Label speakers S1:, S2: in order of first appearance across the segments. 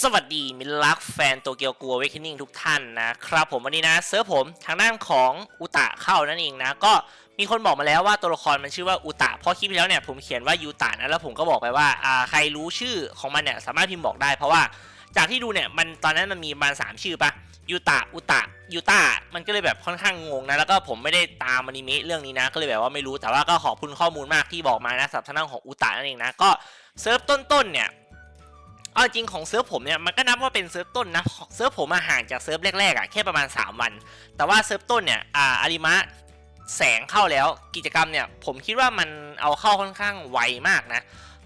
S1: สวัสดีมิตรรักแฟนโตเกียวกลัวเวค e นิ่งทุกท่านนะครับผมวันนี้นะเซิร์ฟผมทางด้านของอุตะเข้านั่นเองนะ ก็มีคนบอกมาแล้วว่าตัวละครมันชื่อว่าอุตะเพราะคลิปที่แล้วเนี่ยผมเขียนว่ายูตะนะแล้วผมก็บอกไปว่าอ่าใครรู้ชื่อของมันเนี่ยสามารถพิมพ์บอกได้เพราะว่าจากที่ดูเนี่ยมันตอนนั้นมันมีประมาณสามชื่อปะยูตะอุตะยูตะมันก็เลยแบบค่อนข้างงงนะแล้วก็ผมไม่ได้ตามอนิเมะเรื่องนี้นะ ก็เลยแบบว่าไม่รู้แต่ว่าก็ขอบคุณข้อมูลมากที่บอกมานะสำหรับทางด้านของอุตะนั่นเองนะก็เซิร์ฟต้นๆเนี่ย เอาจริงของเซิร์ฟผมเนี่ยมันก็นับว่าเป็นเซิร์ฟต้นนะเซิร์ฟผมมาห่างจากเซิร์ฟแรกๆอะแค่ประมาณ 3 วัน แต่ว่าเซิร์ฟต้นเนี่ยอ่าอาริมะแสงเข้าแล้วกิจกรรมเนี่ยผมคิดว่ามันเอาเข้าค่อนข้างไวมากนะ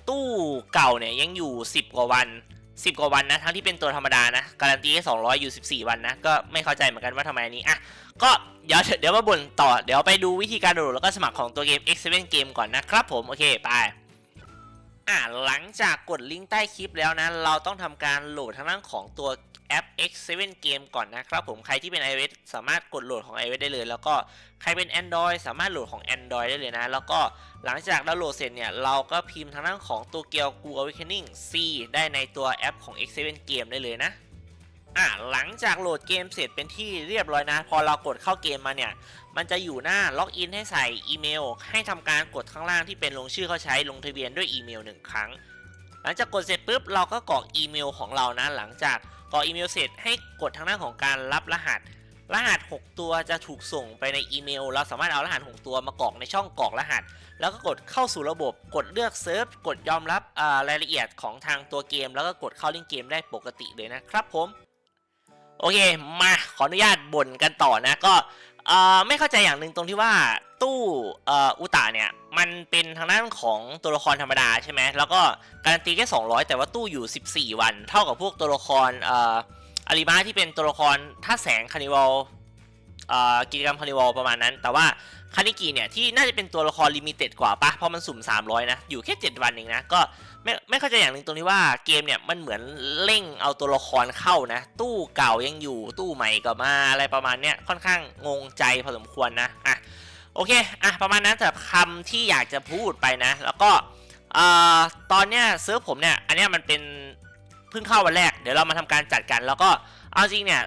S1: ตู้เก่าเนี่ยยังอยู่ 10 กว่าวัน 10 กว่าวันนะทั้งที่เป็นตัวธรรมดานะการันตีให้200 อยู่ 14 วันนะ ก็ไม่เข้าใจเหมือนกันว่าทำไมอันนี้อะก็เดี๋ยวเดี๋ยวมาบ่นต่อเดี๋ยวไปดูวิธีการโหลดแล้วก็สมัครของตัวเกม X7 Game ก่อนนะครับผมโอเคไป อ่าหลังจากกดลิงก์ใต้คลิปแล้วนะ เราต้องทำการโหลดทางด้านของตัวแอป X7 Game ก่อนนะครับผมใครที่เป็น iOS สามารถกดโหลดของ iOS ได้เลย แล้วก็ใครเป็น Android สามารถโหลดของ Android ได้เลยนะ แล้วก็หลังจากดาวน์โหลดเสร็จเนี่ย เราก็พิมพ์ทางด้านของตัวเกียวกู Awakening C ได้ในตัวแอปของ X7 Game ได้เลยนะ อ่าหลังจากโหลดเกมเสร็จเป็นที่เรียบร้อยนะ พอเรากดเข้าเกมมาเนี่ย มันจะอยู่หน้าล็อกอินให้ใส่อีเมล ให้ทำการกดข้างล่างที่เป็นลงชื่อเขาใช้ลงทะเบียนด้วยอีเมลหนึ่งครั้ง หลังจากกดเสร็จปุ๊บเราก็กรอกอีเมลของเรานะ หลังจากกรอกอีเมลเสร็จให้กดทางด้านของการรับรหัส รหัส 6 ตัวจะถูกส่งไปในอีเมล เราสามารถเอารหัส 6 ตัวมากรอกในช่องกรอกรหัส แล้วก็กดเข้าสู่ระบบ กดเลือกเซิร์ฟกดยอมรับรายละเอียดของทางตัวเกม แล้วก็กดเข้าลิงก์เกมได้ปกติเลยนะครับผม โอเค มาขออนุญาตบ่นกันต่อนะก็ไม่เข้าใจอย่างหนึ่งตรงที่ว่าตู้อุตะเนี่ย มันเป็นทางด้านของตัวละครธรรมดาใช่ไหมแล้วก็การันตีแค่ 200 แต่ว่าตู้อยู่ 14 วัน เท่ากับพวกตัวละครอาริมาที่เป็นตัวละครท่าแสงคานิวัลกิจกรรมคานิวัลประมาณนั้น แต่ว่าคานิกิเนี่ย ที่น่าจะเป็นตัวละครลิมิเต็ดกว่าปะเพราะมันสุ่ม 300 นะ อยู่แค่ 7 วันเองนะ ก็ ไม่ไม่เข้าใจอย่างหนึ่งตรงที่ว่าเกมเนี่ยมันเหมือนเร่งเอาตัวละครเข้านะ ตู้เก่ายังอยู่ตู้ใหม่ก็มาอะไรประมาณเนี้ยค่อนข้างงงใจพอสมควรนะอะโอเคอะประมาณนั้นสำหรับคำที่อยากจะพูดไปนะ แล้วก็เอ่อตอนเนี้ยเซิร์ฟผมเนี่ยอันเนี้ยมันเป็นเพิ่งเข้าวันแรกเดี๋ยวเรามาทำการจัดกัน แล้วก็เอาจริงเนี่ย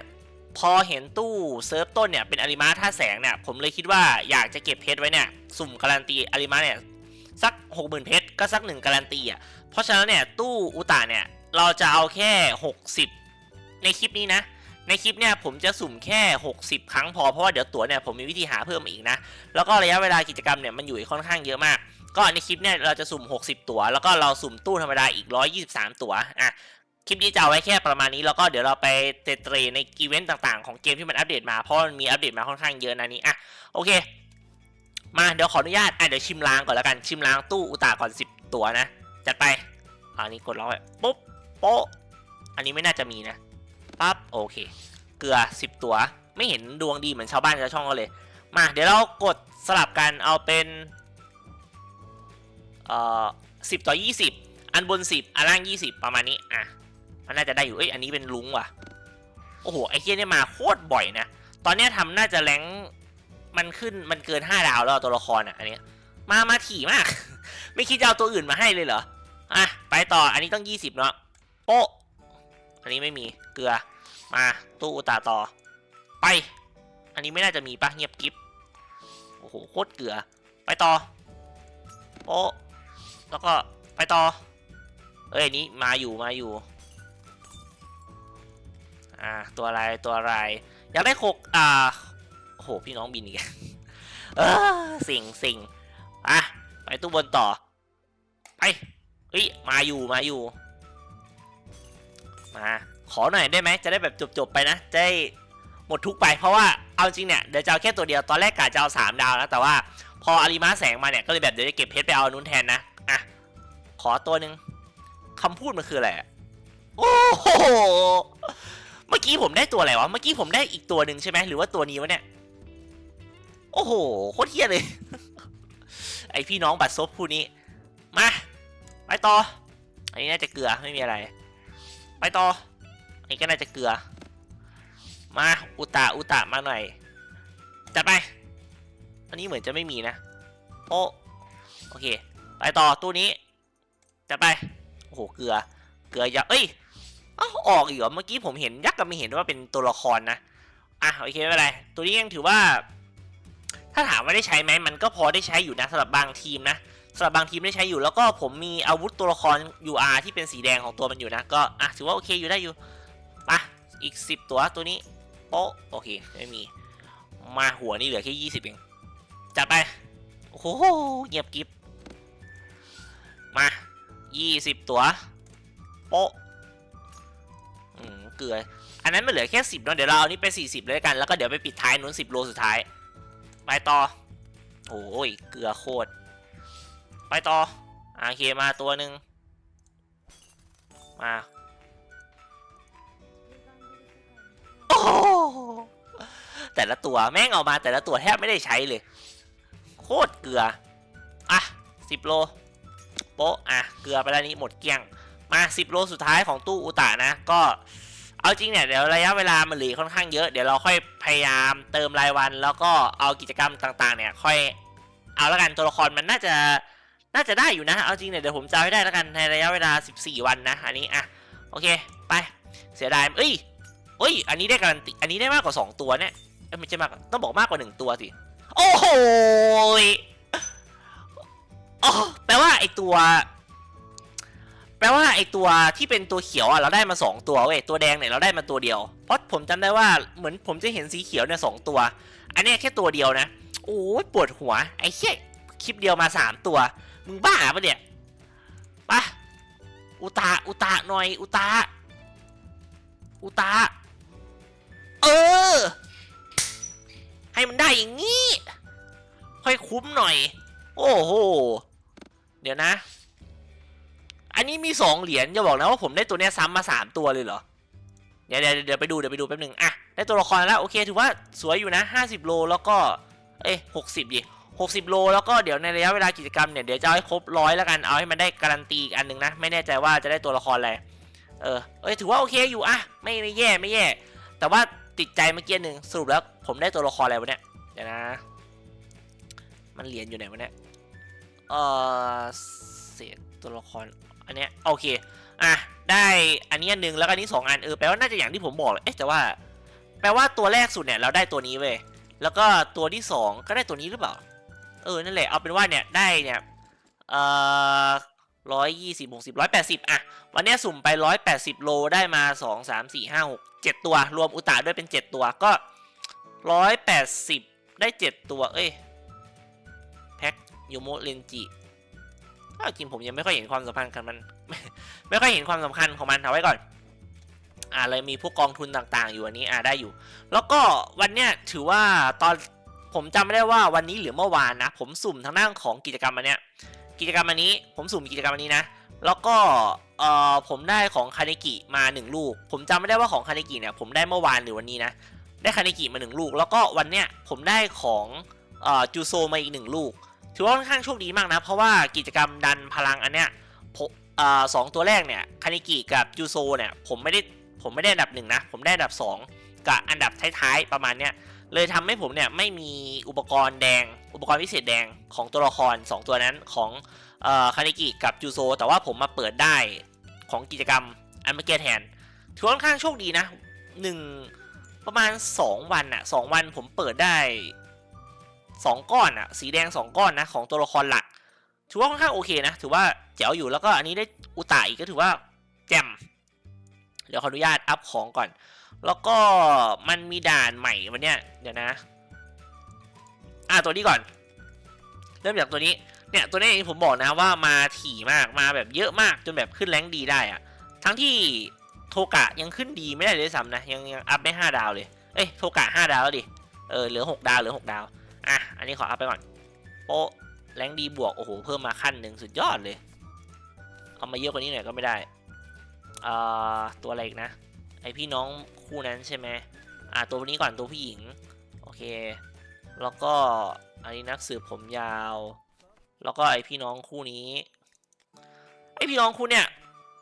S1: พอเห็นตู้เซิร์ฟต้นเนี่ยเป็นอาริมาท่าแสงเนี่ยผมเลยคิดว่าอยากจะเก็บเพชรไว้เนี่ยสุ่มการันตีอาริมาเนี่ยสัก 60,000 เพชรก็สักหนึ่งการันตีอะ เพราะฉะนั้นเนี่ยตู้อุตาเนี่ยเราจะเอาแค่ 60 ในคลิปนี้นะ ในคลิปเนี่ยผมจะสุ่มแค่ 60 ครั้งพอเพราะว่าเดี๋ยวตั๋วเนี่ยผมมีวิธีหาเพิ่มอีกนะ แล้วก็ระยะเวลากิจกรรมเนี่ยมันอยู่อีกค่อนข้างเยอะมาก ก็ในคลิปเนี่ยเราจะสุ่ม 60 ตั๋วแล้วก็เราสุ่มตู้ธรรมดาอีก 123 ตั๋วอะคลิปนี้จะเอาไว้แค่ประมาณนี้แล้วก็เดี๋ยวเราไปเตะเตรในอีเวนต์ต่างๆของเกมที่มันอัปเดตมาเพราะมันมีอัปเดตมาค่อนข้างเยอะนะนี่อะโอเค มาเดี๋ยวขออนุญาตอะเดี๋ยวชิมล้างก่อนแล้วกันชิมล้างตู้อุตาก่อน 10 ตัวนะ จัดไปอันนี้กดล็อกไว้ปุ๊บโป๊ะอันนี้ไม่น่าจะมีนะปั๊บโอเค เกลือ 10 ตัว ไม่เห็นดวงดีเหมือนชาวบ้านชาวช่องเขาเลย มาเดี๋ยวเรากดสลับกันเอาเป็นเอ่อสิบต่อยี่สิบอันบนสิบอันล่างยี่สิบประมาณนี้อะมันน่าจะได้อยู่เอ้ยอันนี้เป็นลุงว่ะโอ้โหไอ้เคียเนี่ยมาโคตรบ่อยนะตอนนี้ยทำน่าจะแรงมันขึ้นมันเกิน 5 ดาวแล้วตัวละครอะอันนี้มามาถี่มาก ไม่คิดจะเอาตัวอื่นมาให้เลยเหรอ อะ ไปต่อ อันนี้ต้อง 20 เนาะโป๊ะอันนี้ไม่มี เกลือ มา ตู้อุตาต่อ ไป อันนี้ไม่น่าจะมีปะเงียบกิฟโอ้โห โคตรเกลือ ไปต่อโป๊ะแล้วก็ไปต่อ เอ้ยนี้มาอยู่ มาอยู่ อ่า ตัวอะไร ตัวอะไร อยากได้โคกอ่าโอ้โห พี่น้องบินอีกเออสิ่งสิ่งอะ ไปตู้บนต่อ ไปเฮ้ยมาอยู่มาอยู่ มา ขอหน่อยได้ไหมจะได้แบบจบๆไปนะจะได้หมดทุกไปเพราะว่าเอาจริงเนี่ยเดี๋ยวจะเอาแค่ตัวเดียวตอนแรกกะจะเอาสามดาวนะแต่ว่าพออาริมาแสงมาเนี่ยก็เลยแบบเดี๋ยวจะเก็บเพชรไปเอานนู้นแทนนะอะขอตัวหนึ่งคำพูดมันคืออะไรโอ้โหเมื่อกี้ผมได้ตัวอะไรวะเมื่อกี้ผมได้อีกตัวหนึ่งใช่ไหมหรือว่าตัวนี้วะเนี่ยโอ้โหโคตรเฮี้ยเลย ไอพี่น้องบัตรซบคู่นี้ มา ไปต่อ อันนี้น่าจะเกลือไม่มีอะไร ไปต่อ อันนี้ก็น่าจะเกลือ มาอุตะอุตะมาหน่อย จัดไป อันนี้เหมือนจะไม่มีนะ โอ้โอเค ไปต่อตู้นี้ จัดไป โอ้โห เกลือ เกลือยับเอ้ยอ้าวออกอีกเหรอ เมื่อกี้ผมเห็นยักษ์ก็ไม่เห็นว่าเป็นตัวละครนะ อะโอเคไม่เป็นไร ตัวนี้ยังถือว่า ถ้าถามว่าได้ใช้ไหมมันก็พอได้ใช้อยู่นะสำหรับบางทีมนะสำหรับบางทีมได้ใช้อยู่แล้วก็ผมมีอาวุธตัวละคร UR ที่เป็นสีแดงของตัวมันอยู่นะก็อะถือว่าโอเคอยู่ได้อยู่ไปอีก 10 ตัวตัวนี้โป๊ะโอเคไม่มี มาหัวนี่เหลือแค่20เองจัดไปโอ้โหเงียบกิฟมา 20 ตัวโป๊ะอืมเกลืออันนั้นมันเหลือแค่ 10เนาะเดี๋ยวเราเอานี่ไป 40 เลยกันแล้วก็เดี๋ยวไปปิดท้ายนู้น10 โลสุดท้าย ไปต่อ โอ้ยเกลือโคตร ไปต่อโอเคมาตัวหนึ่งมา โอ้โหแต่ละตัวแม่งเอามาแต่ละตัวแทบไม่ได้ใช้เลย โคตรเกลือ อะ10โลโป๊ะอะ เกลือไปแล้วนี้หมดเกลี้ยง มา10โลสุดท้ายของตู้อุตะนะ ก็ เอาจริงเนี่ยเดี๋ยวระยะเวลามันเหลือค่อนข้างเยอะเดี๋ยวเราค่อยพยายามเติมรายวัน แล้วก็เอากิจกรรมต่างๆ เนี่ยค่อยเอาละกันตัวละครมันน่าจะน่าจะได้อยู่นะ เอาจริงเนี่ยเดี๋ยวผมจะให้ได้แล้วกันในระยะเวลา 14 วันนะ อันนี้อะโอเคไปเสียดายเอ้ยเอ้ย อันนี้ได้การันตีอันนี้ได้มากกว่า 2 ตัวเนี่ยไม่ใช่มากต้องบอกมากกว่า 1 ตัวสิโอ้โหอ๋อแปลว่าไอตัว แปลว่าไอตัวที่เป็นตัวเขียวอะเราได้มา 2 ตัวเว้ยตัวแดงเนี่ยเราได้มาตัวเดียว เพราะผมจำได้ว่าเหมือนผมจะเห็นสีเขียวเนี่ยสองตัว อันนี้แค่ตัวเดียวนะ โอ้ยปวดหัวไอ้เหี้ยคลิปเดียวมาสามตัว มึงบ้าปะเนี่ยไปะอุตาอุตาหน่อย อุตาอุตาเออ ให้มันได้อย่างนี้ ค่อยคุ้มหน่อย โอ้โห เดี๋ยวนะ อันนี้มีสองเหรียญจะบอกนะว่าผมได้ตัวเนี้ยซ้ำมาสามตัวเลยเหรอ เดี๋ยวเดี๋ยวเดี๋ยวไปดูเดี๋ยวไปดูแป๊บหนึงอะได้ตัวละครแล้วโอเคถือว่าสวยอยู่นะ50โลแล้วก็เอ้ย60ดิ60โลแล้วก็เดี๋ยวในระยะเวลากิจกรรมเนี่ยเดี๋ยวจะเอาให้ครบร้อยแล้วกันเอาให้มันได้การันตีอีกอันหนึ่งนะไม่แน่ใจว่าจะได้ตัวละครอะไรเออเอ้ยถือว่าโอเคอยู่อะไม่ไม่แย่ไม่แย่ แต่ว่าติดใจเมื่อกี้หนึ่งสรุปแล้วผมได้ตัวละครอะไรวะเนี่ยเดี๋ยวนะ มันเหรียญอยู่ไหนวะเนี่ยเออเศษตัวละคร อันเนี้ยโอเคอะได้อันนี้อันหนึ่งแล้วก็อันนี้สองอันเออแปลว่าน่าจะอย่างที่ผมบอกเลยเอ๊ะแต่ว่า แปลว่าตัวแรกสุดเนี่ยเราได้ตัวนี้เว้ยแล้วก็ตัวที่สองก็ได้ตัวนี้หรือเปล่า เออนั่นแหละเอาเป็นว่าเนี่ยได้เนี่ยเอ่อร้อยยี่สิบหกสิบร้อยแปดสิบอะวันนี้สุ่มไปร้อยแปดสิบโลได้มาสองสามสี่ห้าหกเจ็ดตัว รวมอุตาด้วยเป็นเจ็ดตัวก็ร้อยแปดสิบได้เจ็ดตัว เอ้ยแพ็คยูโมเรนจิ จริงผมยังไม่ค่อยเห็นความสำคัญกันมัน ไม่ค่อยเห็นความสำคัญของมันเอาไว้ก่อนอ่าเลยมีพวกกองทุนต่างๆ อยู่อันนี้อ่าได้อยู่ แล้วก็วันเนี้ยถือว่าตอนผมจำไม่ได้ว่าวันนี้หรือเมื่อวานนะ ผมสุ่มทางด้านของกิจกรรมอันเนี้ยกิจกรรมอันนี้ผมสุ่มกิจกรรมอันนี้นะ แล้วก็เอ่อผมได้ของคาเนกิมาหนึ่งลูก ผมจำไม่ได้ว่าของคาเนกิเนี่ยผมได้เมื่อวานหรือวันนี้นะ ได้คาเนกิมาหนึ่งลูก แล้วก็วันเนี้ยผมได้ของเอ่อจูโซมาอีกหนึ่งลูก ถือว่าค่อนข้างโชคดีมากนะ เพราะว่ากิจกรรมดันพลังอันเนี้ยสองตัวแรกเนี่ยคาเนกิกับจูโซเนี่ยผมไม่ได้ผมไม่ได้อันดับหนึ่งนะผมได้อันดับสองกับอันดับท้ายๆประมาณเนี้ยเลยทำให้ผมเนี่ยไม่มีอุปกรณ์แดง อุปกรณ์พิเศษแดงของตัวละคร 2 ตัวนั้นของคาเนกิกับจูโซ แต่ว่าผมมาเปิดได้ของกิจกรรมอันเมื่อกี้แทนถือว่าค่อนข้างโชคดีนะหนึ่งประมาณ 2 วันอะสองวันผมเปิดได้ 2 ก้อนอะสีแดง 2 ก้อนนะของตัวละครหลัก ถือว่าค่อนข้างโอเคนะ ถือว่าแจ๋วอยู่แล้วก็อันนี้ได้อุตาอีกก็ถือว่าแจ่มเดี๋ยวขออนุญาตอัพของก่อน แล้วก็มันมีด่านใหม่วันเนี้ยเดี๋ยวนะ อะตัวนี้ก่อน เริ่มจากตัวนี้ เนี่ยตัวนี้อย่างที่ผมบอกนะว่ามาถี่มาก มาแบบเยอะมากจนแบบขึ้นแรงดีได้อะทั้งที่โทกะยังขึ้นดีไม่ได้เลยซ้ำนะ ยังยังอัพไม่ห้าดาวเลย เอ้ยโทกะห้าดาวแล้วดิ เออเหลือหกดาวเหลือหกดาว อะ อันนี้ขออัพไปก่อน โปแรงดีบวก โอ้โห เพิ่มมาขั้นหนึ่งสุดยอดเลย เอามาเยอะกว่านี้หน่อยก็ไม่ได้อ่าตัวอะไรอีกนะ ไอพี่น้องคู่นั้นใช่ไหมอ่าตัวนี้ก่อนตัวผู้หญิง โอเค แล้วก็อันนี้นักสืบผมยาว แล้วก็ไอพี่น้องคู่นี้ ไอพี่น้องคู่เนี่ย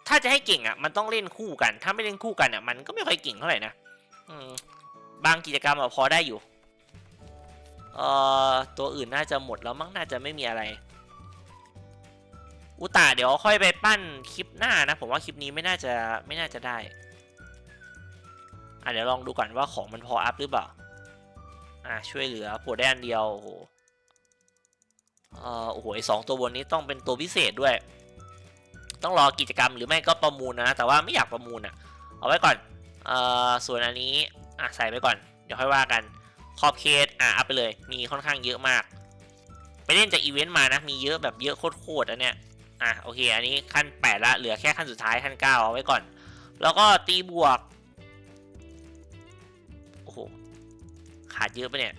S1: ถ้าจะให้เก่งอะ มันต้องเล่นคู่กัน ถ้าไม่เล่นคู่กันอะ มันก็ไม่ค่อยเก่งเท่าไหร่นะ อืม บางกิจกรรมอะพอได้อยู่ เอ่อตัวอื่นน่าจะหมดแล้วมั้งน่าจะไม่มีอะไร อุตาเดี๋ยวค่อยไปปั้นคลิปหน้านะ ผมว่าคลิปนี้ไม่น่าจะไม่น่าจะได้อะเดี๋ยวลองดูก่อนว่าของมันพออัพหรือเปล่าอะช่วยเหลือปวดได้อันเดียวโอ้โหเอ่อโอ้โหไอสองตัวบนนี้ต้องเป็นตัวพิเศษด้วย ต้องรอกิจกรรมหรือไม่ก็ประมูลนะ แต่ว่าไม่อยากประมูลอะ เอาไว้ก่อนเอ่อส่วนอันนี้อะใส่ไปก่อน เดี๋ยวค่อยว่ากัน ขอบเขตอะอัพไปเลย มีค่อนข้างเยอะมาก ไปเล่นจากอีเวนต์มานะ มีเยอะแบบเยอะโคตรๆอันเนี้ยอะโอเค อันนี้ขั้นแปดละเหลือแค่ขั้นสุดท้ายขั้นเก้าเอาไว้ก่อน แล้วก็ตีบวก โอ้โห ขาดเยอะปะเนี่ย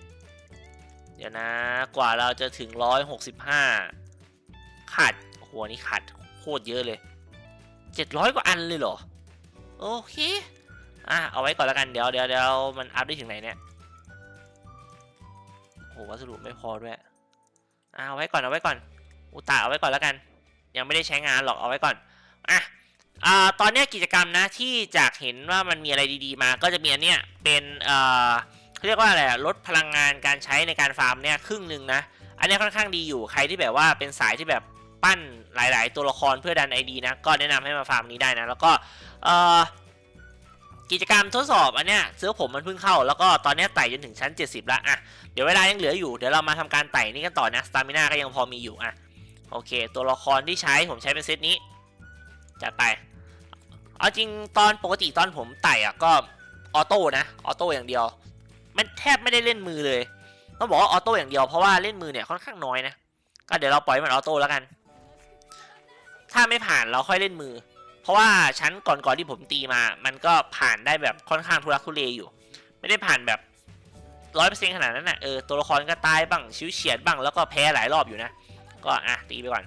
S1: เดี๋ยวนะกว่าเราจะถึงร้อยหกสิบห้าขาดโอ้โหอันนี่ขาดโคตรเยอะเลยเจ็ดร้อยกว่าอันเลยเหรอ โอเค อะเอาไว้ก่อนแล้วกันเดี๋ยวเดี๋ยวเดี๋ยวมันอัพได้ถึงไหนเนี่ย วัสดุไม่พอด้วยเอาไว้ก่อนเอาไว้ก่อน อุตาเอาไว้ก่อนแล้วกัน ยังไม่ได้ใช้งานหรอกเอาไว้ก่อนอะอ่าตอนนี้กิจกรรมนะที่จากเห็นว่ามันมีอะไรดีๆมา ก็จะมีอันเนี้ยเป็นเอ่อเขาเรียกว่าอะไรลดพลังงานการใช้ในการฟาร์มเนี่ยครึ่งหนึ่งนะ อันนี้ค่อนข้างดีอยู่ใครที่แบบว่าเป็นสายที่แบบปั้นหลาย ๆ ตัวละครเพื่อดันไอดีนะก็แนะนำให้มาฟาร์มนี้ได้นะ แล้วก็เอ่อ กิจกรรมทดสอบอันเนี้ยเสื้อผมมันเพิ่งเข้าแล้วก็ตอนนี้ไต่จนถึงชั้น 70 ละอะเดี๋ยวเวลายังเหลืออยู่เดี๋ยวเรามาทำการไต่นี่กันต่อนะสตามิน่าก็ยังพอมีอยู่อะโอเค ตัวละครที่ใช้ผมใช้เป็นเซตนี้จัดไปเอาจริงตอนปกติตอนผมไต่อะก็ออโต้นะออโต้อย่างเดียว มันแทบไม่ได้เล่นมือเลยต้องบอกว่าออโต้อย่างเดียวเพราะว่าเล่นมือเนี่ยค่อนข้างน้อยนะก็เดี๋ยวเราปล่อยมันออโต้แล้วกัน ถ้าไม่ผ่านเราค่อยเล่นมือ เพราะว่าชั้นก่อนๆที่ผมตีมา มันก็ผ่านได้แบบค่อนข้างทุรักทุเลอยู่ ไม่ได้ผ่านแบบร้อยเปอร์เซ็นต์ขนาดนั้นนะเออตัวละครก็ตายบ้างชิวเฉียดบ้างแล้วก็แพ้หลายรอบอยู่นะ ก็อะตีไปก่อน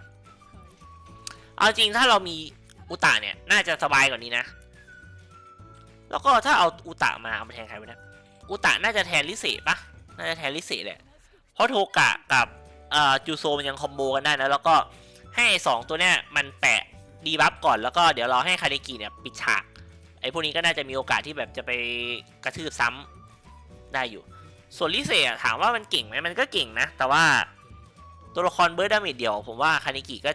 S1: เอาจริงถ้าเรามีอุตะเนี่ย น่าจะสบายกว่านี้นะ แล้วก็ถ้าเอาอุตะมาเอามาแทนใครไปนะอุตะน่าจะแทนลิเซปะน่าจะแทนลิเซแหละเพราะโทกะกับจูโซมันยังคอมโบกันได้นะแล้วก็ให้สองตัวเนี้ยมันแปะ ดีบัฟก่อนแล้วก็เดี๋ยวราให้คาเนกิเนี่ยปิดฉากไอ้พวกนี้ก็น่าจะมีโอกาสที่แบบจะไปกระทืบซ้ำได้อยู่ ส่วนลิเซอะถามว่ามันเก่งไหมมันก็เก่งนะ แต่ว่าตัวละครเบิร์ดดามจเดียวผมว่าคาเนกิก็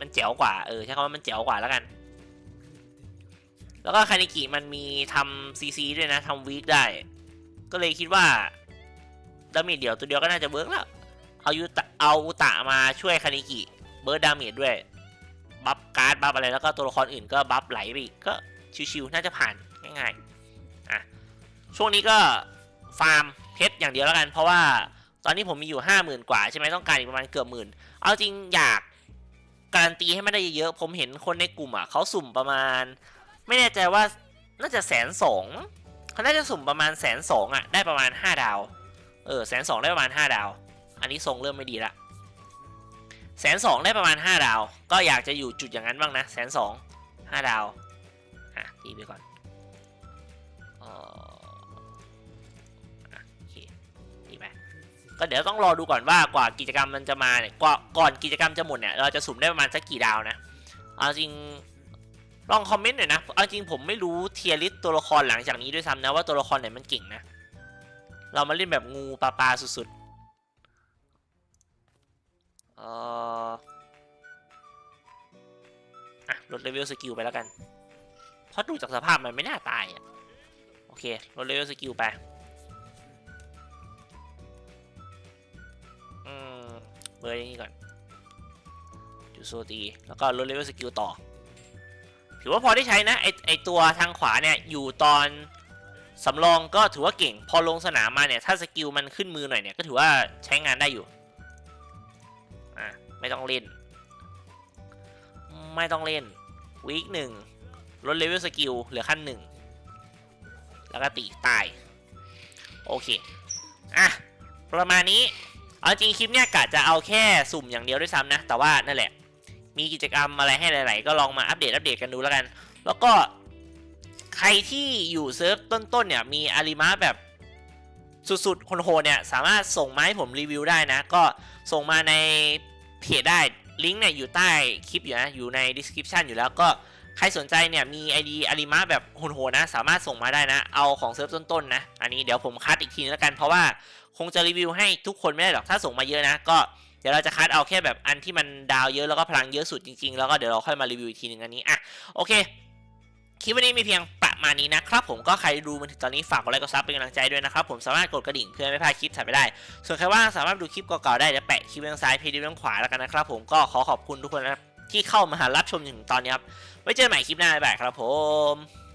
S1: มันเจ๋วกว่าเออใช้คำว่ามันเจ๋วกว่าแล้วกัน แล้วก็คาเนกิมันมีทำซีซีด้วยนะทำวีคได้ ก็เลยคิดว่าดามจเดียวตัวเดียวก็น่าจะเบิร์กแล้วเอายูตะเอาอุตะมาช่วยคาเนกิเบิร์ดดามจด้วย การ์ดบัฟอะไรแล้วก็ตัวละครอื่นก็บัฟไหลไปอีกก็ชิวๆน่าจะผ่านง่ายๆอะช่วงนี้ก็ฟาร์มเพชรอย่างเดียวแล้วกัน เพราะว่าตอนนี้ผมมีอยู่ห้าหมื่นกว่าใช่ไหมต้องการอีกประมาณเกือบหมื่นเอาจริงอยากการันตีให้ไมันได้เยอะผมเห็นคนในกลุ่มอะเขาสุ่มประมาณ ไม่แน่ใจว่าน่าจะแสนสองเขาน่าจะสุ่มประมาณแสนสองอะได้ประมาณห้าดาว เออแสนสองได้ประมาณห้าดาว อันนี้ทรงเริ่มไม่ดีละ แสนสองได้ประมาณห้าดาว ก็อยากจะอยู่จุดอย่างนั้นบ้างนะแสนสองห้าดาวอะตีไปก่อนเอ่ออะโอเคตีไปก็เดี๋ยวต้องรอดูก่อนว่ากว่ากิจกรรมมันจะมาเนี่ยก่อนก่อนกิจกรรมจะหมดเนี่ยเราจะสุ่มได้ประมาณสักกี่ดาวนะเอาจริงลองคอมเมนต์หน่อยนะเอาจริงผมไม่รู้เทียริสตัวละครหลังจากนี้ด้วยซ้ำนะว่าตัวละครไหนมันเก่งนะ เรามาเล่นแบบงูปลาปลาสุด เอ่ออะลดเลเวลสกิลไปแล้วกัน เพราะดูจากสภาพมันไม่น่าตายอะ โอเคลดเลเวลสกิลไป อืมเบอร์นี้ก่อนจูโซตี แล้วก็ลดเลเวลสกิลต่อ ถือว่าพอได้ใช้นะ ไอไอตัวทางขวาเนี่ย อยู่ตอนสำรองก็ถือว่าเก่ง พอลงสนามมาเนี่ย ถ้าสกิลมันขึ้นมือหน่อยเนี่ย ก็ถือว่าใช้งานได้อยู่ ไม่ต้องเล่น ไม่ต้องเล่นวีคหนึ่งลดเลเวลสกิลเหลือขั้นหนึ่งแล้วก็ตีตาย โอเค อะ ประมาณนี้ เอาจริงคลิปเนี่ยกะจะเอาแค่สุ่มอย่างเดียวด้วยซ้ำนะ แต่ว่านั่นแหละ มีกิจกรรมอะไรให้หลาย ๆ ก็ลองมาอัปเดตอัปเดตกันดูแล้วกัน แล้วก็ใครที่อยู่เซิร์ฟต้น ๆ เนี่ย มีอาริมะแบบสุดๆคนโหเนี่ย สามารถส่งมาให้ผมรีวิวได้นะ ก็ส่งมาใน เพจได้ลิงก์เนี่ยอยู่ใต้คลิปอยู่นะอยู่ใน description อยู่แล้วก็ใครสนใจเนี่ยมี ID อาริมะแบบโหดๆนะ สามารถส่งมาได้นะ เอาของเซิร์ฟต้นๆนะ อันนี้เดี๋ยวผมคัดอีกทีนึงแล้วกันเพราะว่าคงจะรีวิวให้ทุกคนไม่ได้หรอกถ้าส่งมาเยอะนะ ก็เดี๋ยวเราจะคัดเอาแค่แบบอันที่มันดาวเยอะแล้วก็พลังเยอะสุดจริงๆ แล้วก็เดี๋ยวเราค่อยมารีวิวอีกทีหนึ่งอันนี้อะโอเค คลิปวันนี้มีเพียงประมาณนี้นะครับผมก็ใครดูมาถึงตอนนี้ฝากกดไลค์กดซับเป็นกำลังใจด้วยนะครับผมสามารถกดกระดิ่งเพื่อไม่พลาดคลิปถัดไปได้ ส่วนใครว่างสามารถดูคลิปเก่าๆได้เดี๋ยวแปะคลิปทางซ้ายเพจเบื้องขวาแล้วกันนะครับผมก็ขอขอบคุณทุกคนนะครับที่เข้ามารับชมถึงตอนนี้ครับไว้เจอกันใหม่คลิปหน้าบ๊ายบายครับผม